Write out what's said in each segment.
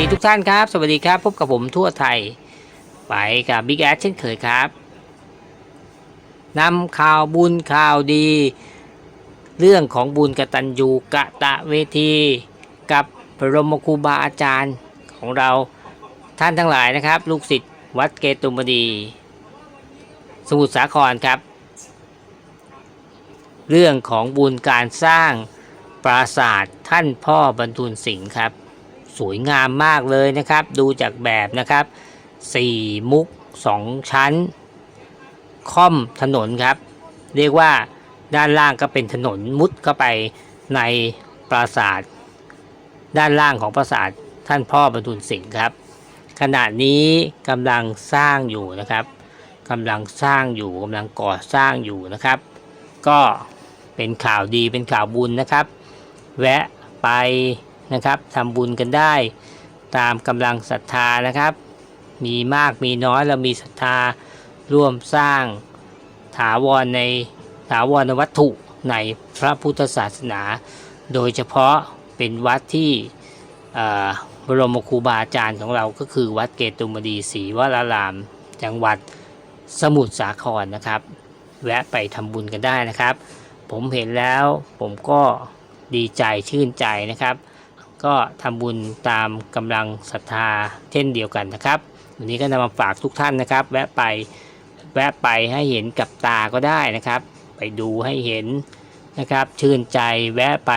ดีทุกท่านครับ สวัสดีครับ พบกับผมทั่วไทย ไปกับบิ๊กแอดเช่นเคยครับนำข่าวบุญข่าวดี เรื่องของบุญกตัญญูกะตะเวที กับบรมครูบาอาจารย์ของเราท่านทั้งหลายนะครับ ลูกศิษย์วัดเกตุมดี สมุทรสาครครับ เรื่องของบุญการสร้างปราสาทท่านพ่อบรรทุนสิงห์ครับ สวยงามมากเลยนะครับ ดูจากแบบนะครับ 4 มุก 2 ชั้น ค่อมถนนครับ เรียกว่าด้านล่างก็เป็นถนนมุดเข้าไปในปราสาท ด้านล่างของปราสาทท่านพ่อบรรทุนสิงห์ครับ ขณะนี้กำลังสร้างอยู่นะครับกำลังสร้างอยู่กำลังก่อสร้างอยู่นะครับ ก็เป็นข่าวดีเป็นข่าวบุญนะครับ แวะไป นะครับทำบุญกันได้ตามกำลังศรัทธานะครับ มีมากมีน้อยเรามีศรัทธาร่วมสร้างถาวรในถาวรวัตถุในพระพุทธศาสนา โดยเฉพาะเป็นวัดที่บรมครูบาอาจารย์ของเราก็คือวัดเกตุมดีศรีวราราม จังหวัดสมุทรสาครนะครับ แวะไปทำบุญกันได้นะครับ ผมเห็นแล้วผมก็ดีใจชื่นใจนะครับ ก็ทำบุญตามกำลังศรัทธาเช่นเดียวกันนะครับ วันนี้ก็นำมาฝากทุกท่านนะครับ แวะไปแวะไปให้เห็นกับตาก็ได้นะครับ ไปดูให้เห็นนะครับ ชื่นใจแวะไป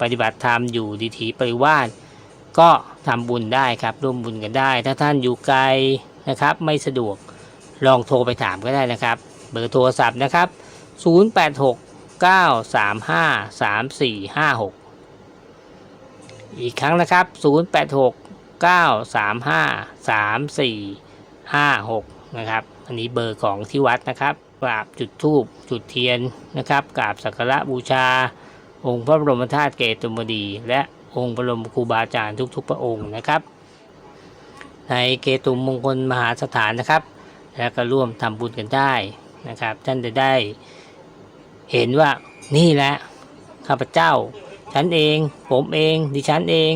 ปฏิบัติธรรมอยู่ดีถีปริวาสก็ทำบุญได้ครับร่วมบุญกันได้ ถ้าท่านอยู่ไกลนะครับ ไม่สะดวกลองโทรไปถามก็ได้นะครับ เบอร์โทรศัพท์นะครับ 086 935 3456 อีกครั้งนะครับ 086 935 3456 นะครับ อันนี้เบอร์ของที่วัดนะครับกราบจุดธูปจุดเทียนนะครับกราบสักการะบูชา องค์พระบรมธาตุเกตุมดี และองค์บรมครูบาอาจารย์ทุกๆ พระองค์นะครับ ในเกตุมมงคลมหาสถานนะครับ แล้วก็ร่วมทำบุญกันได้นะครับ ท่านจะได้เห็นว่านี่แหละข้าพเจ้า ฉันเอง ผมเอง ดิฉันเอง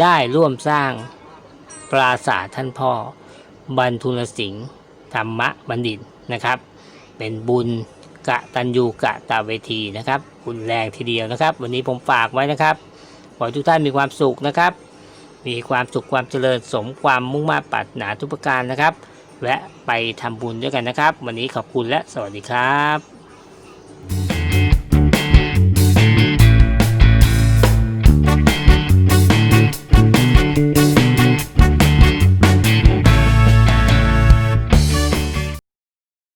ได้ร่วมสร้างปราสาทท่านพ่อ บรรทุลสิงห์ธรรมบัณฑิตนะครับ เป็นบุญกะตัญญูกะตาเวทีนะครับบุญแรงทีเดียวนะครับ วันนี้ผมฝากไว้นะครับ ขอให้ทุกท่านมีความสุขนะครับ มีความสุขความเจริญสมความมุ่งมั่นปรารถนาทุกประการนะครับแวะไปทำบุญด้วยกันนะครับ วันนี้ขอบคุณและสวัสดีครับ